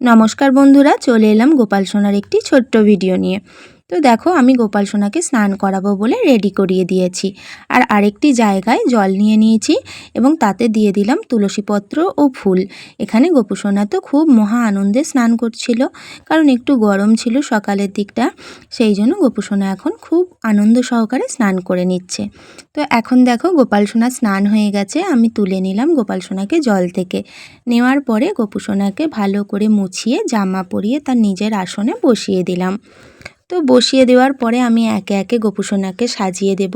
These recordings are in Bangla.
নমস্কার বন্ধুরা চলে এলাম গোপাল সোনার একটি ছোট্ট ভিডিও নিয়ে। তো দেখো আমি গোপাল সোনাকে স্নান করাবো বলে রেডি করিয়ে দিয়েছি। আর আরেকটি জায়গায় জল নিয়ে নিয়েছি এবং তাতে দিয়ে দিলাম তুলসীপত্র ও ফুল। এখানে গোপুসোনা তো খুব মহা আনন্দে স্নান করছিল, কারণ একটু গরম ছিল সকালের দিকটা, সেই জন্য গোপুসোনা এখন খুব আনন্দ সহকারে স্নান করে নিচ্ছে। তো এখন দেখো গোপাল সোনা স্নান হয়ে গেছে, আমি তুলে নিলাম গোপাল সোনাকে জল থেকে। নেওয়ার পরে গোপুসোনাকে ভালো করে মুছিয়ে জামা পরিয়ে তার নিজের আসনে বসিয়ে দিলাম। তো বসিয়ে দেওয়ার পরে আমি একে একে গোপুসোনাকে সাজিয়ে দেব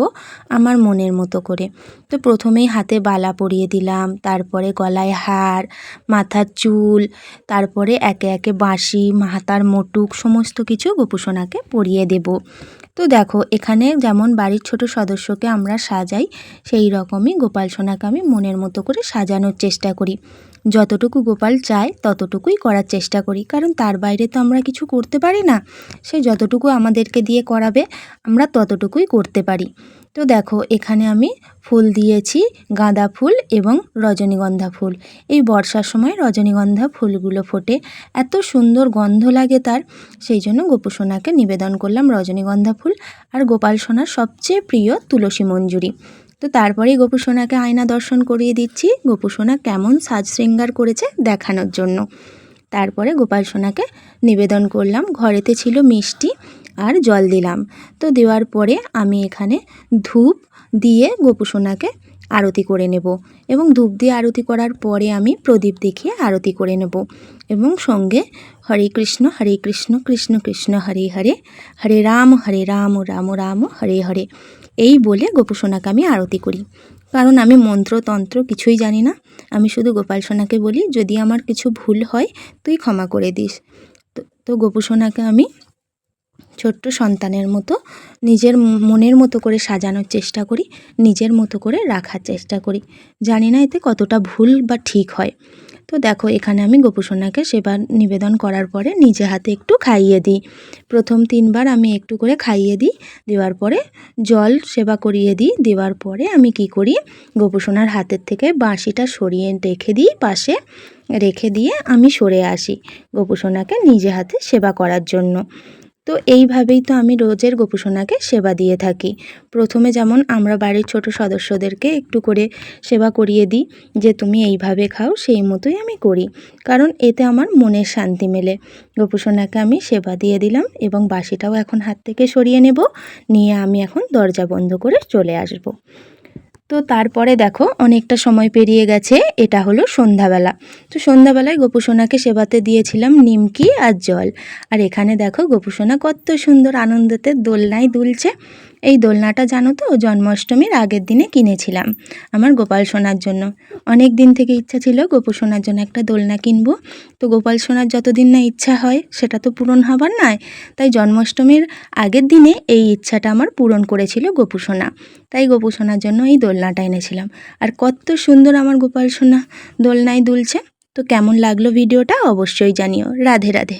আমার মনের মতো করে। তো প্রথমেই হাতে বালা পরিয়ে দিলাম, তারপরে গলায় হার, মাথার চুল, তারপরে একে একে বাঁশি, মাথার মোটুক সমস্ত কিছু গোপুসোনাকে পরিয়ে দেব। তো দেখো, এখানে যেমন বাড়ির ছোট সদস্যকে আমরা সাজাই, সেই রকমই গোপাল সোনাকে আমি মনের মতো করে সাজানোর চেষ্টা করি। যতটুকু গোপাল চায় ততটুকুই করার চেষ্টা করি। কারণ তার বাইরে তো আমরা কিছু করতে পারি না। সে যতটুকু আমাদেরকে দিয়ে করাবে, আমরা ততটুকুই করতে পারি। তো দেখো, এখানে আমি ফুল দিয়েছি, গাঁদা ফুল এবং রজনীগন্ধা ফুল। এই বর্ষার সময় রজনীগন্ধা ফুলগুলো ফোটে। এত সুন্দর গন্ধ লাগে তার। সেই জন্য গোপুসোনাকে নিবেদন করলাম রজনীগন্ধা ফুল। আর গোপাল সোনার সবচেয়ে প্রিয় তুলসী মঞ্জুরি। তো তারপরেই গোপু সোনাকে আয়না দর্শন করিয়ে দিচ্ছি। গোপু সোনা কেমন সাজ শৃঙ্গার করেছে দেখানোর জন্য। তারপরে গোপাল সোনাকে নিবেদন করলাম, ঘরেতে ছিল মিষ্টি আর জল দিলাম। তো দেওয়ার পরে আমি এখানে ধূপ দিয়ে গোপু সোনাকে আরতি করে নেব এবং ধূপ দিয়ে আরতি করার পরে আমি প্রদীপ দেখিয়ে আরতি করে নেব এবং সঙ্গে হরে কৃষ্ণ হরে কৃষ্ণ কৃষ্ণ কৃষ্ণ, হরে হরে হরে রাম হরে রাম রাম রাম, হরে হরে এই বলে গোপুসোনাকে আমি আরতি করি। কারণ আমি মন্ত্রতন্ত্র কিছুই জানি না। আমি শুধু গোপাল সোনাকে বলি, যদি আমার কিছু ভুল হয়, তুই ক্ষমা করে দিস। তো তো গোপুসোনাকে আমি ছোট্ট সন্তানের মতো, নিজের মনের মতো করে সাজানোর চেষ্টা করি, নিজের মতো করে রাখার চেষ্টা করি। জানি না এতে কতটা ভুল বা ঠিক হয়। তো দেখো, এখানে আমি গোপুসোনাকে সেবা নিবেদন করার পরে নিজে হাতে একটু খাইয়ে দিই। প্রথম তিনবার আমি একটু করে খাইয়ে দিই, দেওয়ার পরে জল সেবা করিয়ে দিই, দেওয়ার পরে আমি কি করি, গোপুসোনার হাতের থেকে বাঁশিটা সরিয়ে রেখে দিই, পাশে রেখে দিয়ে আমি সরে আসি গোপুসোনাকে নিজে হাতে সেবা করার জন্য। তো এইভাবেই তো আমি রোজের গোপুসোনাকে সেবা দিয়ে থাকি। প্রথমে যেমন আমরা বাড়ির ছোট সদস্যদেরকে একটু করে সেবা করিয়ে দিই যে, তুমি এইভাবে খাও, সেই মতোই আমি করি। কারণ এতে আমার মনের শান্তি মেলে। গোপুসোনাকে আমি সেবা দিয়ে দিলাম এবং বাসিটাও এখন হাত থেকে সরিয়ে নেব। নিয়ে আমি এখন দরজা বন্ধ করে চলে আসব। তো তারপরে দেখো অনেকটা সময় পেরিয়ে গেছে, এটা হলো সন্ধ্যাবেলা। তো সন্ধ্যাবেলায় গোপুসোনাকে সেবাতে দিয়েছিলাম নিমকি আর জল। আর এখানে দেখো গোপুসোনা কত সুন্দর আনন্দতে দোলনায় দুলছে। এই দোলনাটা জানো তো, জন্মাষ্টমীর আগের দিনে কিনেছিলাম আমার গোপাল সোনার জন্য। অনেক দিন থেকে ইচ্ছা ছিল গোপু সোনার জন্য একটা দোলনা কিনবো। তো গোপাল সোনার যতদিন না ইচ্ছা হয়, সেটা তো পূরণ হবার নয়। তাই জন্মাষ্টমীর আগের দিনে এই ইচ্ছাটা আমার পূরণ করেছিল গোপু সোনা। তাই গোপু সোনার জন্য এই দোলনাটা এনেছিলাম। আর কত সুন্দর আমার গোপাল সোনা দোলনায় দুলছে। তো কেমন লাগল ভিডিওটা অবশ্যই জানিও। রাধে রাধে।